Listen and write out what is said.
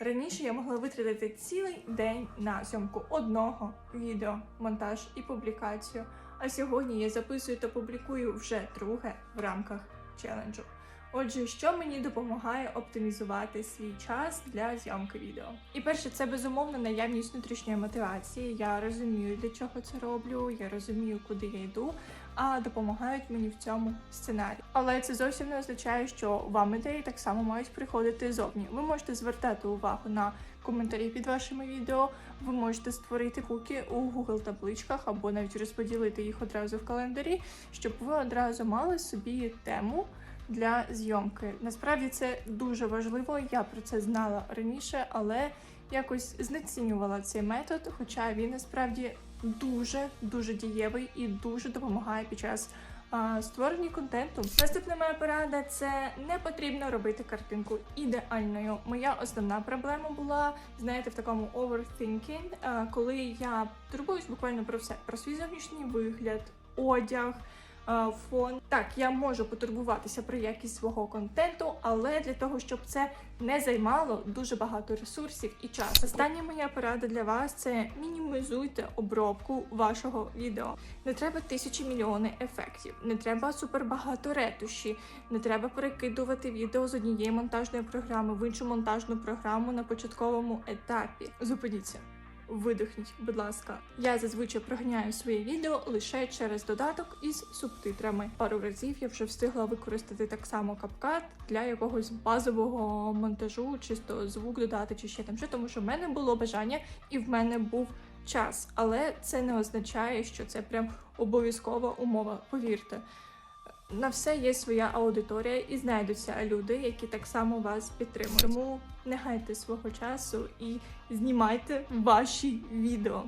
Раніше я могла витратити цілий день на зйомку одного відео, монтаж і публікацію. А сьогодні я записую та публікую вже друге в рамках челенджу. Отже, що мені допомагає оптимізувати свій час для зйомки відео? І перше, це безумовно наявність внутрішньої мотивації. Я розумію, для чого це роблю, я розумію, куди я йду, а допомагають мені в цьому сценарії. Але це зовсім не означає, що вам ідеї так само мають приходити зовні. Ви можете звертати увагу на коментарі під вашими відео. Ви можете створити куки у Google табличках або навіть розподілити їх одразу в календарі, щоб ви одразу мали собі тему для зйомки. Насправді це дуже важливо. Я про це знала раніше, але якось знецінювала цей метод, хоча він насправді дуже дуже дієвий і дуже допомагає під час а, створення контенту. Наступна моя порада це не потрібно робити картинку ідеальною. Моя основна проблема була, знаєте, в такому overthinking, а, коли я турбуюсь буквально про все: про свій зовнішній вигляд, одяг. Фон так, я можу потурбуватися про якість свого контенту, але для того, щоб це не займало дуже багато ресурсів і часу. Остання моя порада для вас це мінімізуйте обробку вашого відео. Не треба тисячі мільйони ефектів, не треба супербагато ретуші, не треба перекидувати відео з однієї монтажної програми в іншу монтажну програму на початковому етапі. Зупиніться. Видихніть, будь ласка. Я зазвичай проганяю своє відео лише через додаток із субтитрами. Пару разів я вже встигла використати так само капкат для якогось базового монтажу, чисто звук додати чи ще там що, тому що в мене було бажання і в мене був час. Але це не означає, що це прям обов'язкова умова. Повірте. На все є своя аудиторія і знайдуться люди, які так само вас підтримують. Тому не гайте свого часу і знімайте ваші відео.